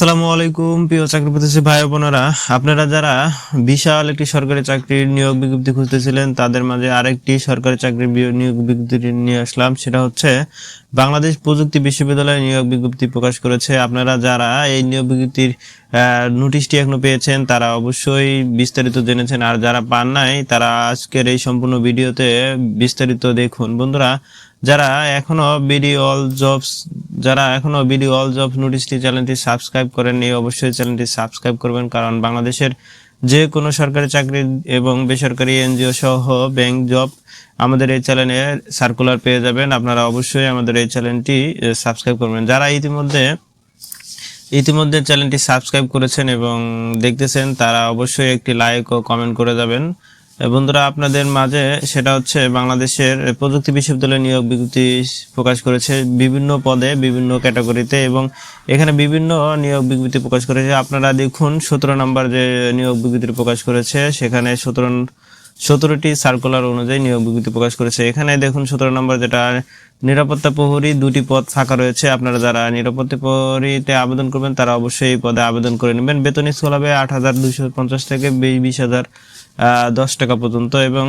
আসসালামু আলাইকুম, প্রিয় চাকরি প্রত্যাশী ভাই বোনেরা। আপনারা যারা বিশাল একটি সরকারি চাকরির নিয়োগ বিজ্ঞপ্তি খুঁজতেছিলেন, তাদের মাঝে আরেকটি সরকারি চাকরির নিয়োগ বিজ্ঞপ্তি নিয়ে আসলাম। সেটা হচ্ছে, বাংলাদেশ প্রযুক্তি বিশ্ববিদ্যালয় নিয়োগ বিজ্ঞপ্তি প্রকাশ করেছে। আপনারা যারা এই নিয়োগ বিজ্ঞপ্তির নোটিশটি এখনও পেয়েছেন, তারা অবশ্যই বিস্তারিত জেনেছেন। আর যারা পান নাই, তারা আজকের এই সম্পূর্ণ ভিডিওতে বিস্তারিত দেখুন। বন্ধুরা যারা এখনও বিডি অল জবস, যারা এখনও বিডি অল জবস নোটিশটি চ্যানেলটি সাবস্ক্রাইব করেননি, অবশ্যই চ্যানেলটি সাবস্ক্রাইব করবেন। কারণ বাংলাদেশের যে কোনো সরকারি চাকরি এবং বেসরকারি এনজিও সহ ব্যাংক জব আমাদের এই চ্যানেলে সার্কুলার পেয়ে যাবেন। আপনারা অবশ্যই আমাদের এই চ্যানেলটি সাবস্ক্রাইব করবেন। যারা ইতিমধ্যে ইতিমধ্যে চ্যানেলটি সাবস্ক্রাইব করেছেন এবং দেখতেছেন, তারা অবশ্যই একটি লাইক ও কমেন্ট করে যাবেন। বন্ধুরা, আপনাদের মাঝে সেটা হচ্ছে বাংলাদেশের প্রযুক্তি বিশ্ববিদ্যালয় নিয়োগ বিজ্ঞপ্তি প্রকাশ করেছে বিভিন্ন পদে, বিভিন্ন ক্যাটাগরিতে এবং এখানে বিভিন্ন নিয়োগ বিজ্ঞপ্তি প্রকাশ করেছে। আপনারা দেখুন, সতেরো নম্বর যে নিয়োগ বিজ্ঞপ্তি প্রকাশ করেছে, সেখানে সতেরো সতেরোটি সার্কুলার অনুযায়ী নিয়োগ বিজ্ঞপ্তি প্রকাশ করেছে। এখানে দেখুন, সতেরো নম্বর যেটা, নিরাপত্তা প্রহরী দুটি পদ ফাঁকা রয়েছে। আপনারা যারা নিরাপত্তা প্রহরীতে আবেদন করবেন, তারা অবশ্যই এই পদে আবেদন করে নেবেন। বেতন স্কুল হবে আট হাজার দুইশো পঞ্চাশ থেকে বিশ হাজার দশ টাকা পর্যন্ত এবং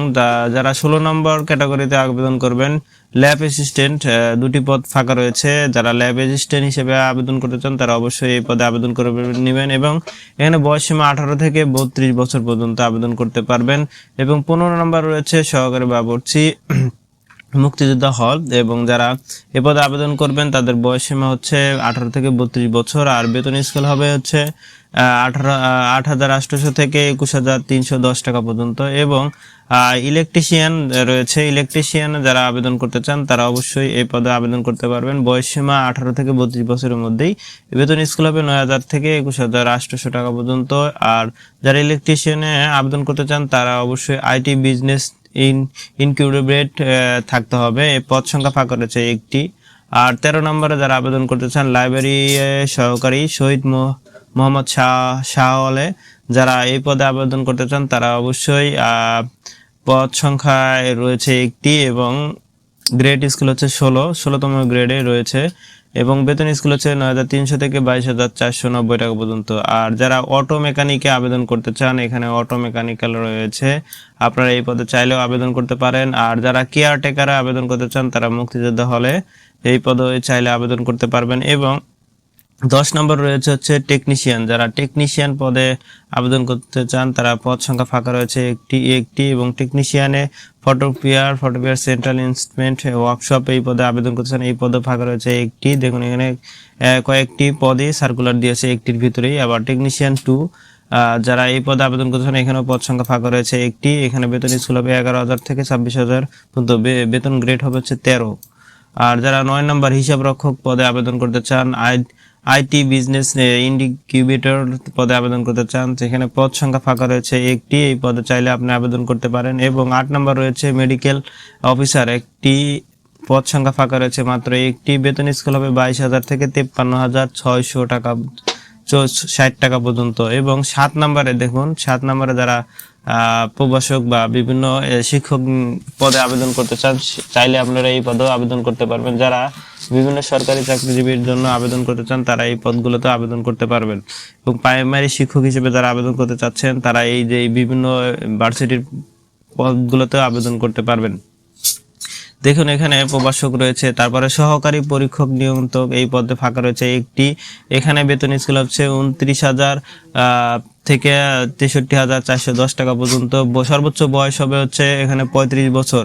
যারা ষোলো নম্বর ক্যাটাগরিতে আবেদন করবেন, ল্যাব অ্যাসিস্ট্যান্ট দুটি পদ ফাঁকা রয়েছে। যারা ল্যাব অ্যাসিস্ট্যান্ট হিসেবে আবেদন করতে চান, তারা অবশ্যই এই পদে আবেদন করে নেবেন এবং এখানে বয়স সীমা আঠারো থেকে বত্রিশ বছর পর্যন্ত আবেদন করতে পারবেন। এবং পনেরো নম্বর রয়েছে সহকারী বাবুর্চি। মুক্তিযোদ্ধা হল এবং যারা এ পদে আবেদন করবেন, তাদের বয়স সীমা হচ্ছে আঠারো থেকে বত্রিশ বছর, আর বেতন স্কেল হবে হচ্ছে আঠারো আট হাজার আটশোশো থেকে একুশ হাজার তিনশো দশ টাকা পর্যন্ত এবং ইলেকট্রিশিয়ান রয়েছে। ইলেকট্রিশিয়ান যারা আবেদন করতে চান, তারা অবশ্যই এই পদে আবেদন করতে পারবেন। বয়স সীমা আঠারো থেকে বত্রিশ বছরের মধ্যেই। বেতন স্কুল হবে নয় হাজার থেকে একুশ হাজার আটশোশো টাকা পর্যন্ত, আর যারা ইলেকট্রিশিয়ানে আবেদন করতে চান, তারা অবশ্যই আইটি বিজনেস ইন ইনকিউবেট থাকতে হবে। এই পদ সংখ্যা ফাঁকা রয়েছে একটি। আর তেরো নম্বরে যারা আবেদন করতে চান লাইব্রেরি সহকারী শহীদ মোহাম্মদ শাহ শাহ যারা এই পদে আবেদন করতে চান, তারা অবশ্যই পদ সংখ্যায় রয়েছে একটি এবং গ্রেড স্কুল হচ্ছে ষোলো। ষোলোতম গ্রেডে রয়েছে এবং বেতন স্কুল হচ্ছে নয় হাজার তিনশো থেকে বাইশ হাজার চারশো নব্বই টাকা পর্যন্ত। আর যারা অটো মেকানিকে আবেদন করতে চান, এখানে অটো মেকানিক্যাল রয়েছে। আপনারা এই পদে চাইলেও আবেদন করতে পারেন। আর যারা কেয়ারটেকারে আবেদন করতে চান, তারা মুক্তিযোদ্ধা হলে এই পদে চাইলে আবেদন করতে পারবেন এবং দশ নম্বর রয়েছে হচ্ছে টেকনিশিয়ান যারা টেকনিশিয়ান পদে আবেদন করতে চান, তারা পদ সংখ্যা ফাঁকা রয়েছে একটি একটি এবং টেকনিশিয়ানে photocopier photocopier central instrument workshop এই পদে আবেদন করতে চান, এই পদে ফাঁকা রয়েছে একটি। দেখুন এখানে কয়েকটি পদে সার্কুলার দিয়েছে একটির ভিতরেই। আবার টেকনিশিয়ান টু যারা এই পদে আবেদন করছেন এখানেও পদ সংখ্যা ফাঁকা রয়েছে একটি। এখানে বেতন স্কুল হবে এগারো হাজার থেকে ছাব্বিশ হাজার পর্যন্ত। বেতন গ্রেড হবে হচ্ছে তেরো। আর যারা নয় নম্বর হিসাব রক্ষক পদে আবেদন করতে চান আই আইটি বিজনেস ইন্ডিকিউবেটর পদে আবেদন করতে চান সেখানে পদ সংখ্যা ফাঁকা রয়েছে একটি, এই পদে চাইলে আপনি আবেদন করতে পারেন। এবং আট নম্বর রয়েছে মেডিকেল অফিসার, একটি পদ সংখ্যা ফাঁকা রয়েছে মাত্র একটি, বেতন স্কেল হবে বাইশ হাজার থেকে তেপ্পান্ন হাজার ছয়শো টাকা ষাট টাকা পর্যন্ত। এবং সাত নম্বরে দেখুন, সাত নম্বরে যারা প্রভাষক বা বিভিন্ন শিক্ষক পদে আবেদন করতে চান, চাইলে আপনারা এই পদেও আবেদন করতে পারবেন। যারা বিভিন্ন সরকারি চাকরিজীবীর জন্য আবেদন করতে চান, তারা এই পদগুলোতে আবেদন করতে পারবেন। এবং প্রাইমারি শিক্ষক হিসেবে যারা আবেদন করতে চাচ্ছেন, তারা এই যে বিভিন্ন ভার্সিটির পদগুলোতে আবেদন করতে পারবেন। দেখুন, এখানে প্রভাষক রয়েছে, তারপরে সহকারী পরীক্ষক নিয়ন্ত্রক এই পদে ফাঁকা রয়েছে একটি। এখানে বেতন স্কেল হচ্ছে উনত্রিশ হাজার থেকে তেষট্টি হাজার চারশো দশ টাকা পর্যন্ত সর্বোচ্চ বয়স হবে হচ্ছে এখানে পঁয়ত্রিশ বছর।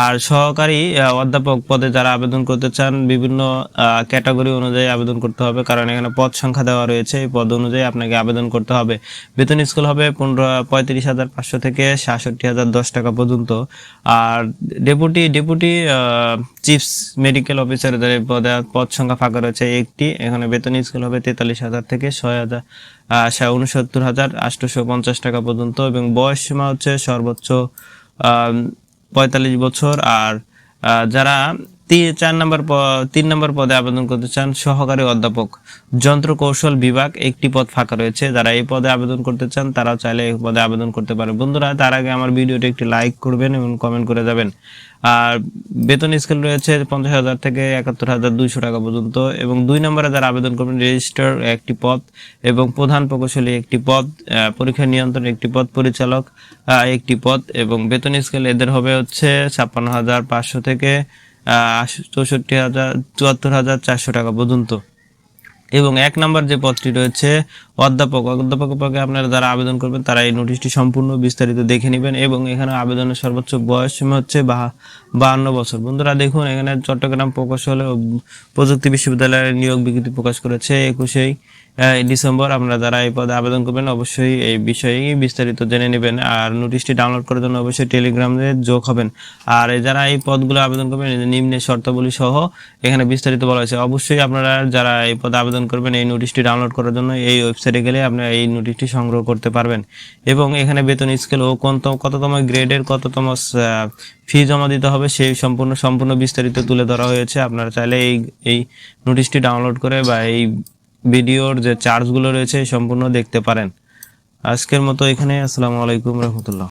আর সহকারী অধ্যাপক পদে যারা আবেদন করতে চান, বিভিন্ন ক্যাটাগরি অনুযায়ী আবেদন করতে হবে। কারণ এখানে পদ সংখ্যা দেওয়া রয়েছে। এই পদ অনুযায়ী আপনাকে আবেদন করতে হবে। বেতন স্কুল হবে পনেরো, পঁয়ত্রিশ হাজার পাঁচশো থেকে সাতষট্টি হাজার দশ টাকা পর্যন্ত। আর deputy deputy chiefs medical officer পদে, পদ সংখ্যা ফাঁকা রয়েছে একটি। এখানে বেতন স্কুল হবে তেতাল্লিশ হাজার থেকে ছয় হাজার উনসত্তর হাজার আটশোশো পঞ্চাশ টাকা পর্যন্ত এবং বয়স সীমা হচ্ছে সর্বোচ্চ পঁয়তাল্লিশ বছর। আর যারা চার নম্বর তিন নম্বর পদে আবেদন করতে চান সহকারী অধ্যাপক যন্ত্র কৌশল বিভাগ একটি পদ ফাঁকা রয়েছে। যারা এই পদে আবেদন করতে চান, তারাও চাইলে এই পদে আবেদন করতে পারে। বন্ধুরা, তার আগে আমার ভিডিওটি একটি লাইক করবেন এবং কমেন্ট করে যাবেন। আর বেতন স্কেল রয়েছে পঞ্চাশ হাজার থেকে একাত্তর হাজার দুইশো টাকা পর্যন্ত এবং দুই নম্বরে যারা আবেদন করবেন, রেজিস্টার একটি পদ এবং প্রধান প্রকৌশলী একটি পদ পরীক্ষা নিয়ন্ত্রণ একটি পদ, পরিচালক একটি পদ এবং বেতন স্কেল এদের হবে হচ্ছে ছাপ্পান্ন হাজার পাঁচশো থেকে চৌষট্টি হাজার চুয়াত্তর হাজার চারশো টাকা পর্যন্ত। এবং এক নম্বর যে পদটি রয়েছে অধ্যাপক অধ্যাপক আপনারা যারা আবেদন করবেন, তারা এই নোটিশটি সম্পূর্ণ বিস্তারিত দেখে নেবেন এবং এখানে আবেদনের সর্বোচ্চ বয়স হচ্ছে বাহান্ন বছর। বন্ধুরা, দেখুন, এখানে চট্টগ্রাম প্রকৌশল ও প্রযুক্তি বিশ্ববিদ্যালয়ের নিয়োগ বিজ্ঞপ্তি প্রকাশ করেছে একুশেই ডিসেম্বর। আপনারা যারা এই পদে আবেদন করবেন, অবশ্যই এই বিষয়ে বিস্তারিত জেনে নেবেন। আর নোটিশটি ডাউনলোড করার জন্য অবশ্যই টেলিগ্রামে যোগ হবেন। আর যারা এই পদগুলো আবেদন করবেন, এই যে নিম্নে শর্তাবলী সহ এখানে বিস্তারিত বলা হয়েছে। অবশ্যই আপনারা যারা এই পদে আবেদন করবেন, এই নোটিশটি ডাউনলোড করার জন্য এই ওয়েবসাইটে গেলে আপনি এই নোটিশটি সংগ্রহ করতে পারবেন। এবং এখানে বেতন স্কেল ও কত কততম গ্রেডের কততম ফি জমা দিতে হবে সেই সম্পূর্ণ সম্পূর্ণ বিস্তারিত তুলে ধরা হয়েছে। আপনারা চাইলে এই এই নোটিশটি ডাউনলোড করে বা এই ভিডিওর যে চার্জগুলো রয়েছে সম্পূর্ণ দেখতে পারেন। আজকের মতো এখানে, আসসালামু আলাইকুম রহমতুল্লাহ।